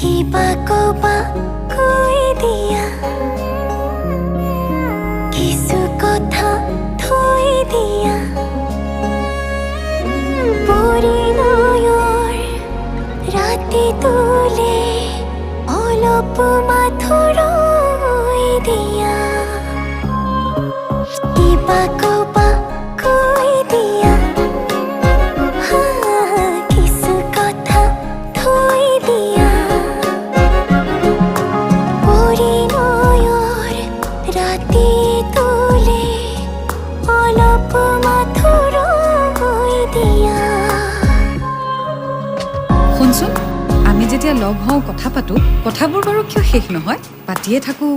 কিবা কবা কৈ দিয়া কিছু কথা থৈ দিয়া পৰিণয়ৰ ৰাতি তোলে অলপ মাথৰ দিয়া কিবা শুনচোন আমি যেতিয়া লগ হওঁ কথা পাতোঁ কথাবোৰ বাৰু কিয় শেষ নহয়? পাতিয়ে থাকোঁ